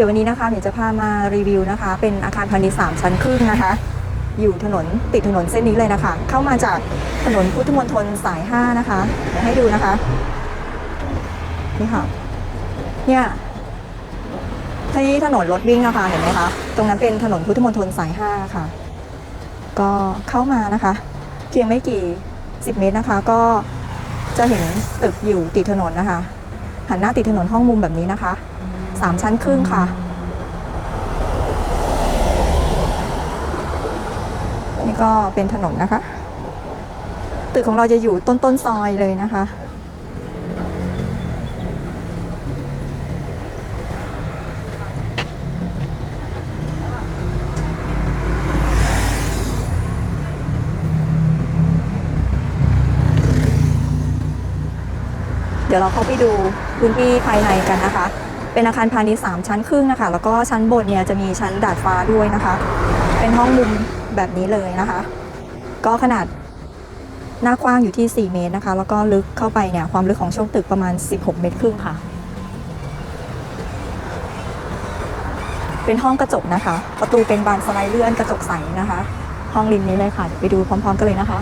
ดี๋ยววันนี้นะคะเดี๋ยวจะพามารีวิวนะคะ เป็นอาคารพาณิชย์สามชั้นครึ่งนะคะ อยู่ถนนติดถนนเส้นนี้เลยนะคะ เข้ามาจากถนนพุทธมณฑลสาย 5 นะคะเดี๋ยวให้ดูนะคะ นี่ค่ะ เนี่ยที่ถนนรถวิ่งอะค่ะเห็นไหมคะ ตรงนั้นเป็นถนนพุทธมณฑลสาย 5 ค่ะ ก็เข้ามานะคะ เพียงไม่กี่สิบเมตรนะคะ ก็จะเห็นตึกอยู่ติดถนนนะคะ หันหน้าติดถนนห้องมุมแบบนี้นะคะ สามชั้นครึ่งค่ะ นี่ก็เป็นถนนนะคะ ตึกของเราจะอยู่ต้นต้นซอยเลยนะคะ เดี๋ยวเราเข้าไปดูพื้นที่ภายในกันนะคะ เป็นอาคารพาณิชย์สามชั้นครึ่งนะคะ แล้วก็ชั้นบนเนี่ยจะมีชั้นดาดฟ้าด้วยนะคะ เป็นห้องมุมแบบนี้เลยนะคะ ก็ขนาดหน้ากว้างอยู่ที่ 4 เมตรนะคะ แล้วก็ลึกเข้าไปเนี่ยความลึกของช่วงตึกประมาณ 16 เมตรครึ่งค่ะ เป็นห้องกระจกนะคะ ประตูเป็นบานสไลด์เลื่อนกระจกใสนะคะ ห้องริมนี้เลยค่ะ ไปดูพร้อม ๆ กันเลยนะคะ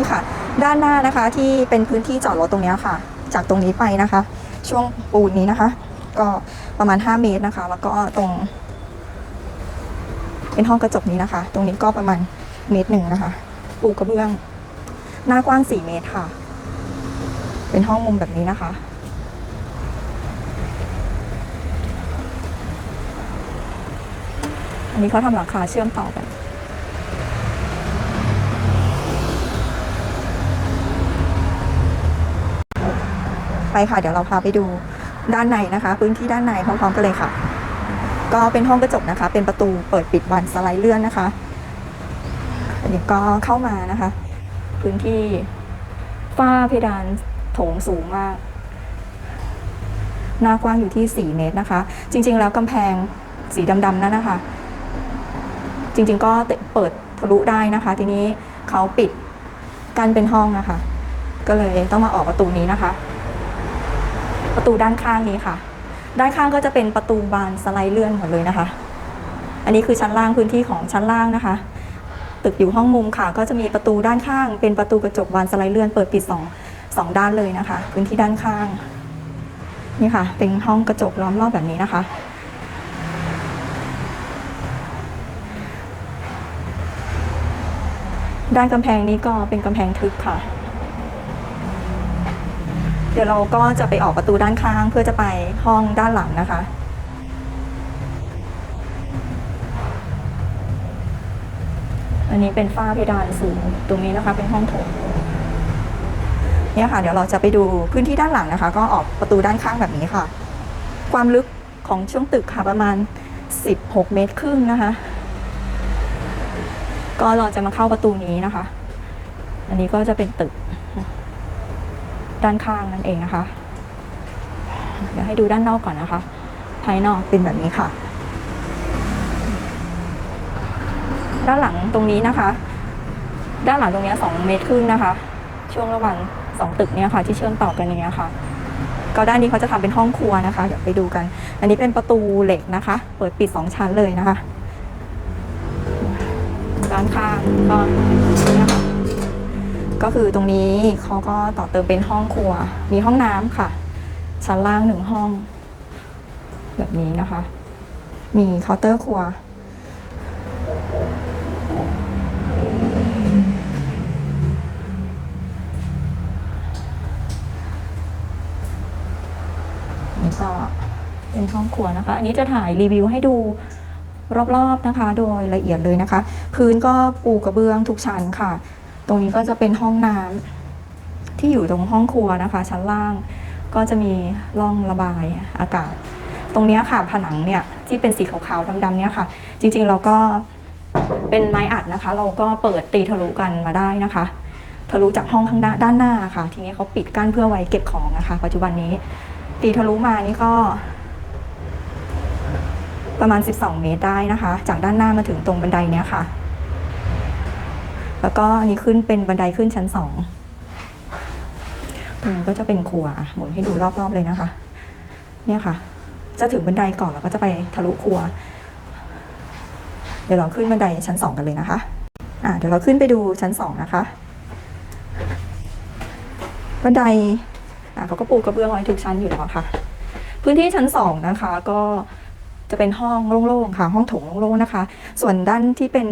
นี่ค่ะ ด้านหน้านะคะที่เป็นพื้นที่จอดรถตรงนี้ค่ะ จากตรงนี้ไปนะคะ ช่วงปูนนี้นะคะ ก็ประมาณ 5 เมตรนะคะ แล้วก็ตรง เป็นห้องกระจกนี้นะคะ ตรงนี้ก็ประมาณเมตรหนึ่งนะคะ ปูกระเบื้อง หน้ากว้าง 4 เมตรค่ะ เป็นห้องมุมแบบนี้นะคะอันนี้เขาทำหลังคาเชื่อมต่อกัน ไปค่ะ เดี๋ยวเราพาไปดูด้านในนะคะ พื้นที่ด้านในพร้อมๆกันเลยค่ะ ก็เป็นห้องกระจกนะคะ เป็นประตูเปิดปิดบานสไลด์เลื่อนนะคะอันนี้ก็เข้ามานะคะ พื้นที่ฝ้าเพดานโถงสูงมาก หน้ากว้างอยู่ที่ 4 เมตรนะคะ จริง ๆ แล้วกำแพงสีดำๆนั่นนะคะ จริง ๆ ก็เปิดทะลุได้นะคะ ทีนี้เขาปิดกันเป็นห้องนะคะ ก็เลยต้องมาออกประตูนี้นะคะ ประตูด้านข้างนี้ค่ะ ด้านข้างก็จะเป็นประตูบานสไลด์เลื่อนหมดเลยนะคะ อันนี้คือชั้นล่างพื้นที่ของชั้นล่างนะคะ ตึกอยู่ห้องมุมค่ะ ก็จะมีประตูด้านข้าง เป็นประตูกระจกบานสไลด์เลื่อนเปิดปิดสองสองด้านเลยนะคะ พื้นที่ด้านข้างนี่ค่ะ เป็นห้องกระจกล้อมรอบแบบนี้นะคะ ด้านกำแพงนี้ก็เป็นกำแพงทึบค่ะ เดี๋ยวเราก็จะไปออกประตูด้านข้างเพื่อจะไปห้องด้านหลังนะคะ อันนี้เป็นฝ้าเพดานสูงตรงนี้นะคะเป็นห้องโถงเนี่ยค่ะเดี๋ยวเราจะไปดูพื้นที่ด้านหลังนะคะ ก็ออกประตูด้านข้างแบบนี้ค่ะ ความลึกของช่วงตึกค่ะประมาณ 16 เมตรครึ่งนะคะ ก็เราจะมาเข้าประตูนี้นะคะ อันนี้ก็จะเป็นตึก ด้านข้างนั่นเองนะคะ เดี๋ยวให้ดูด้านนอกก่อนนะคะ ภายนอกเป็นแบบนี้ค่ะ ด้านหลังตรงนี้นะคะ ด้านหลังตรงนี้สองเมตรครึ่งนะคะ ช่วงระหว่างสองตึกเนี้ยค่ะ ที่เชื่อมต่อกันอย่างเงี้ยค่ะ ก็ด้านนี้เขาจะทำเป็นห้องครัวนะคะ เดี๋ยวไปดูกัน อันนี้เป็นประตูเหล็กนะคะ เปิดปิดสองชั้นเลยนะคะ ด้านข้างก็นี่ค่ะ ก็คือตรงนี้เขาก็ต่อเติมเป็นห้องครัว มีห้องน้ำค่ะชั้นล่างหนึ่งห้อง แบบนี้นะคะ มีเคาน์เตอร์ครัว นี่ก็เป็นห้องครัวนะคะ อันนี้จะถ่ายรีวิวให้ดูรอบๆนะคะ โดยละเอียดเลยนะคะ พื้นก็ปูกระเบื้องทุกชั้นค่ะ ตรงนี้ก็จะเป็นห้องน้ำที่อยู่ตรงห้องครัวนะคะ ชั้นล่างก็จะมีร่องระบายอากาศ ตรงนี้ค่ะผนังเนี่ยที่เป็นสีขาวๆดำๆเนี่ยค่ะ จริงๆเราก็เป็นไม้อัดนะคะ เราก็เปิดตีทะลุกันมาได้นะคะทะลุจากห้องข้างด้านด้านหน้าค่ะ ทีนี้เขาปิดกั้นเพื่อไว้เก็บของนะคะ ปัจจุบันนี้ ตีทะลุมานี่ก็ ประมาณ 12 เมตรได้นะคะ จากด้านหน้ามาถึงตรงบันไดเนี้ยค่ะ แล้วก็อันนี้ขึ้นเป็นบันไดขึ้นชั้นสองมันก็จะเป็นครัวหมุนให้ดูรอบๆเลยนะคะ เนี่ยค่ะ จะถึงบันไดก่อนแล้วก็จะไปทะลุครัว เดี๋ยวเราขึ้นบันไดชั้นสองกันเลยนะคะ อ่าเดี๋ยวเราขึ้นไปดูชั้นสองนะคะ บันไดอ่าเขาก็ปูกระเบื้องไว้ทุกชั้นอยู่แล้วค่ะ พื้นที่ชั้นสองนะคะ ก็จะเป็นห้องโล่งๆค่ะ ห้องโถงโล่งๆนะคะ ส่วนด้านที่เป็น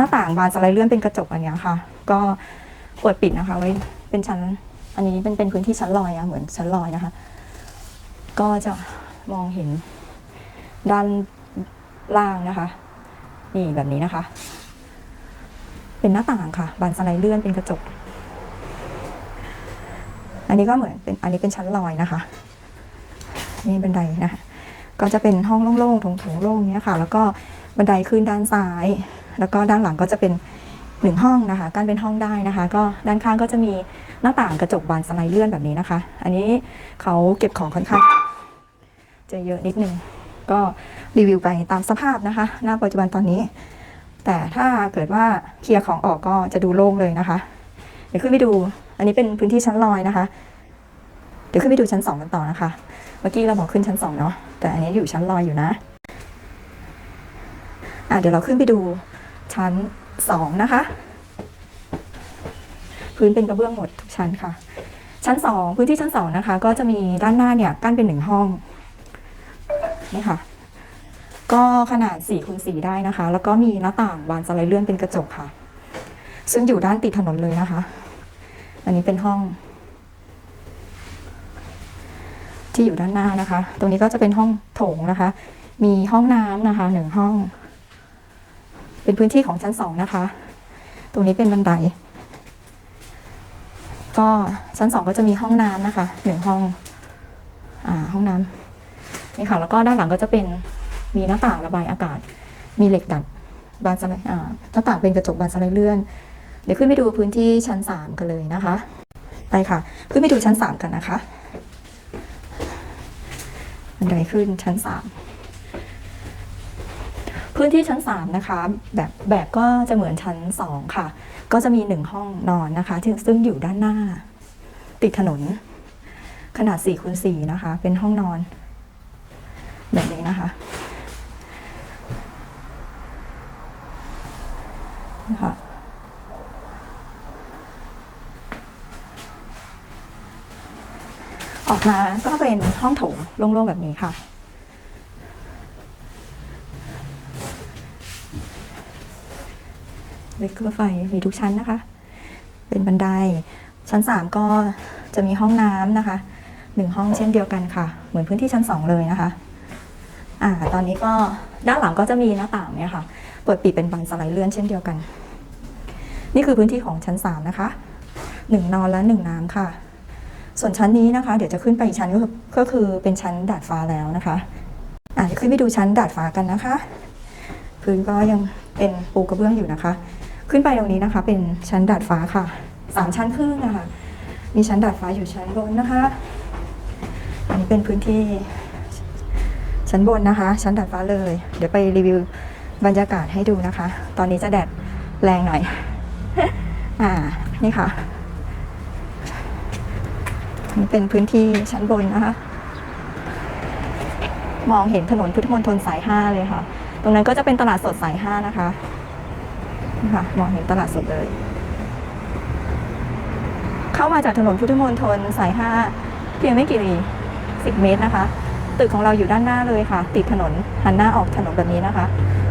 น้าต่างบานสไลด์เลื่อนเป็นกระจกอันเนี้ยค่ะ ก็เปิดปิดนะคะ ไว้เป็นชั้น อันนี้เป็นเป็นพื้นที่ชั้นลอยอะเหมือนชั้นลอยนะคะ ก็จะมองเห็นด้านล่างนะคะ นี่แบบนี้นะคะ เป็นหน้าต่างค่ะ บานสไลด์เลื่อนเป็นกระจก อันนี้ก็เหมือนเป็นอันนี้เป็นชั้นลอยนะคะ นี่บันไดนะคะก็จะเป็นห้องโล่งๆโถงๆโล่งเนี้ยค่ะ แล้วก็บันไดขึ้นด้านซ้าย แล้วก็ด้านหลังก็จะเป็นหนึ่งห้องนะคะกั้นเป็นห้องได้นะคะ ก็ด้านข้างก็จะมีหน้าต่างกระจกบานสไลด์เลื่อนแบบนี้นะคะ อันนี้เขาเก็บของค่อนข้างจะเยอะนิดนึงก็รีวิวไปตามสภาพนะคะหน้าปัจจุบันตอนนี้ แต่ถ้าเกิดว่าเคลียร์ของออกก็จะดูโล่งเลยนะคะ เดี๋ยวขึ้นไปดู อันนี้เป็นพื้นที่ชั้นลอยนะคะ เดี๋ยวขึ้นไปดูชั้นสองกันต่อนะคะ เมื่อกี้เราบอกขึ้นชั้นสองเนาะแต่อันนี้อยู่ชั้นลอยอยู่นะอะเดี๋ยวเราขึ้นไปดู ชั้นสองนะคะ พื้นเป็นกระเบื้องหมดทุกชั้นค่ะ ชั้นสองพื้นที่ชั้นสองนะคะ ก็จะมีด้านหน้าเนี่ยกั้นเป็นหนึ่งห้องนี่ค่ะ ก็ขนาด4คูณ4ได้นะคะ แล้วก็มีหน้าต่างบานสไลด์เลื่อนเป็นกระจกค่ะ ซึ่งอยู่ด้านติดถนนเลยนะคะ อันนี้เป็นห้อง ที่อยู่ด้านหน้านะคะ ตรงนี้ก็จะเป็นห้องโถงนะคะ มีห้องน้ำนะคะหนึ่งห้อง เป็นพื้นที่ของชั้นสองนะคะ ตรงนี้เป็นบันได ก็ชั้นสองก็จะมีห้องน้ำนะคะหนึ่งห้อง อ่า ห้องน้ำนี่ค่ะ แล้วก็ด้านหลังก็จะเป็นมีหน้าต่างระบายอากาศ มีเหล็กดัดบานสไลด์อ่าหน้าต่างเป็นกระจกบานสไลด์เลื่อน เดี๋ยวขึ้นไปดูพื้นที่ชั้นสามกันเลยนะคะ ไปค่ะ ขึ้นไปดูชั้นสามกันนะคะบันไดขึ้นชั้นสาม พื้นที่ชั้นสามนะคะ แบบแบบก็จะเหมือนชั้นสองค่ะ ก็จะมีหนึ่งห้องนอนนะคะ ซึ่งอยู่ด้านหน้า ติดถนน ขนาด4คูณ4นะคะ เป็นห้องนอน แบบนี้นะคะนะคะออกมาก็เป็นห้องโถงโล่งๆแบบนี้ค่ะ เบรกเกอร์ไฟมีทุกชั้นนะคะ เป็นบันได ชั้นสามก็จะมีห้องน้ำนะคะหนึ่งห้องเช่นเดียวกันค่ะ เหมือนพื้นที่ชั้นสองเลยนะคะอ่าตอนนี้ก็ด้านหลังก็จะมีหน้าต่างเนี่ยค่ะ เปิดปิดเป็นบานสไลด์เลื่อนเช่นเดียวกัน นี่คือพื้นที่ของชั้นสามนะคะหนึ่งนอนและหนึ่งน้ำค่ะ ส่วนชั้นนี้นะคะ เดี๋ยวจะขึ้นไปอีกชั้นก็คือก็คือเป็นชั้นดาดฟ้าแล้วนะคะอะเดี๋ยวขึ้นไปดูชั้นดาดฟ้ากันนะคะ พื้นก็ยังเป็นปูกระเบื้องอยู่นะคะ ขึ้นไปตรงนี้นะคะ เป็นชั้นดาดฟ้าค่ะสามชั้นครึ่งนะคะมีชั้นดาดฟ้าอยู่ชั้นบนนะคะ อันนี้เป็นพื้นที่ชั้นบนนะคะ ชั้นดาดฟ้าเลย เดี๋ยวไปรีวิวบรรยากาศให้ดูนะคะ ตอนนี้จะแดดแรงหน่อย อ่า นี่ค่ะ นี่เป็นพื้นที่ชั้นบนนะคะ มองเห็นถนนพุทธมณฑลสายห้าเลยค่ะ ตรงนั้นก็จะเป็นตลาดสดสายห้านะคะ นี่ค่ะมองเห็นตลาดสดเลย เข้ามาจากถนนพุทธมณฑลสายห้าเพียงไม่กี่สิบเมตรนะคะ ตึกของเราอยู่ด้านหน้าเลยค่ะ ติดถนนหันหน้าออกถนนแบบนี้นะคะ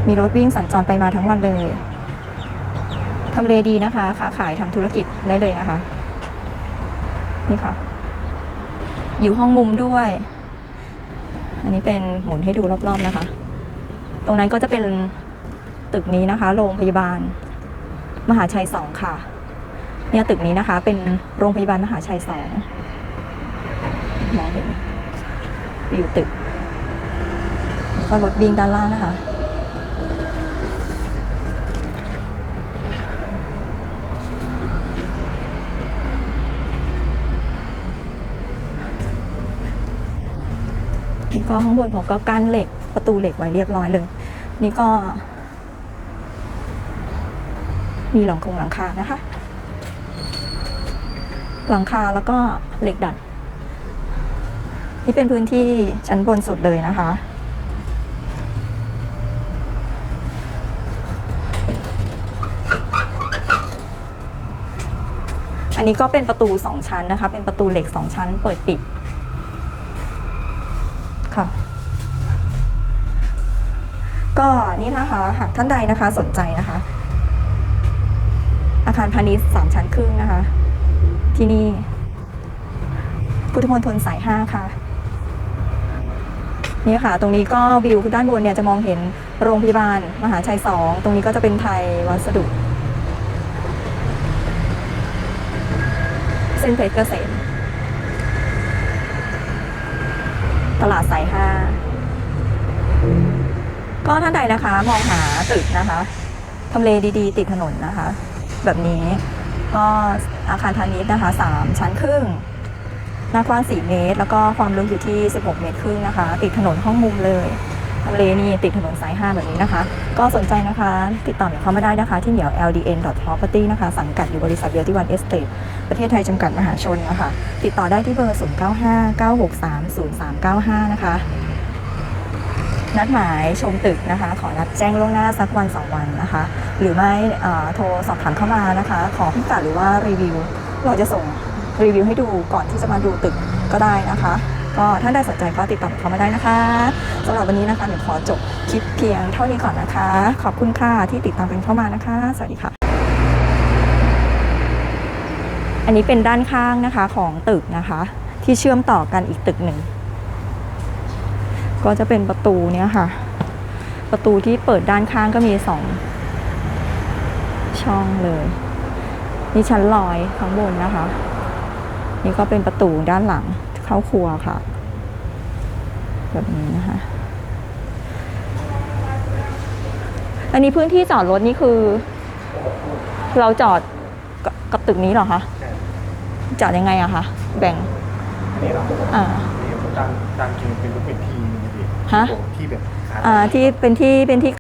มีรถวิ่งสัญจรไปมาทั้งวันเลยทำเลดีนะคะค้าขายทำธุรกิจได้เลยนะคะ นี่ค่ะ อยู่ห้องมุมด้วย อันนี้เป็นหมุนให้ดูรอบๆนะคะ ตรงนั้นก็จะเป็น ตึกนี้นะคะ โรงพยาบาล มหาชัยสองค่ะ เนี่ยตึกนี้นะคะ เป็นโรงพยาบาลมหาชัยสองมองเห็นวิวตึกก็รถวิ่งด้านล่างนะคะนี่ก็ข้างบนผมก็กั้นเหล็กประตูเหล็กไว้เรียบร้อยเลย นี่ก็ มีหลังคงหลังคานะคะ หลังคาแล้วก็เหล็กดัด นี่เป็นพื้นที่ชั้นบนสุดเลยนะคะ อันนี้ก็เป็นประตูสองชั้นนะคะ เป็นประตูเหล็กสองชั้น เปิดปิด ค่ะก็นี่นะคะหากท่านใดนะคะสนใจนะคะ คารพาณิชย์สามชั้นครึ่งนะคะ ที่นี่ พุทธมณฑลสายห้าค่ะ นี่ค่ะ ตรงนี้ก็วิวด้านบนเนี่ยจะมองเห็นโรงพยาบาลมหาชัยสองตรงนี้ก็จะเป็นไทยวัสดุ เส้นเพชรเกษมตลาดสายห้าก็ท่านใดนะคะ มองหาตึกนะคะทำเลดีๆ ติดถนนนะคะ แบบนี้ ก็อาคารพาณิชย์นะคะสามชั้นครึ่งหน้ากว้าง 4 เมตร แล้วก็ความลึกอยู่ที่ 16 เมตรครึ่งนะคะ ติดถนนห้องมุมเลยทำเลนี่ติดถนนสาย 5 แบบนี้นะคะ ก็สนใจนะคะ ติดต่อเข้ามาได้นะคะ ที่เหมียว ldn property นะคะ สังกัดอยู่บริษัทเดียวที่วันเอสเตทประเทศไทยจำกัดมหาชนนะคะ ติดต่อได้ที่เบอร์ 0959630395 นะคะ นัดหมายชมตึกนะคะ ขอนัดแจ้งล่วงหน้าสักวันสองวันนะคะ หรือไม่โทรสอบถามเข้ามานะคะ ขอพิกัดหรือว่ารีวิว เราจะส่งรีวิวให้ดูก่อนที่จะมาดูตึกก็ได้นะคะ ก็ถ้าได้สนใจก็ติดต่อเข้ามาได้นะคะสำหรับวันนี้นะคะเดี๋ยวขอจบคลิปเพียงเท่านี้ก่อนนะคะ ขอบคุณค่ะที่ติดตามกันเข้ามานะคะ สวัสดีค่ะอันนี้เป็นด้านข้างนะคะของตึกนะคะ ที่เชื่อมต่อกันอีกตึกหนึ่ง ก็จะเป็นประตูเนี้ยค่ะ ประตูที่เปิดด้านข้างก็มีสองช่องเลยนี่ชั้นลอยข้างบนนะคะ นี่ก็เป็นประตูด้านหลังเข้าครัวค่ะ แบบนี้นะคะ อันนี้พื้นที่จอดรถนี่คือ เราจอดกับกับตึกนี้เหรอคะจอดยังไงอะคะแบ่งอันนี้เราอ่าตามตามจริงเป็นรูปเป็นที่นะพี่ ฮะ ที่แบบอ่าที่เป็นที่เป็นที่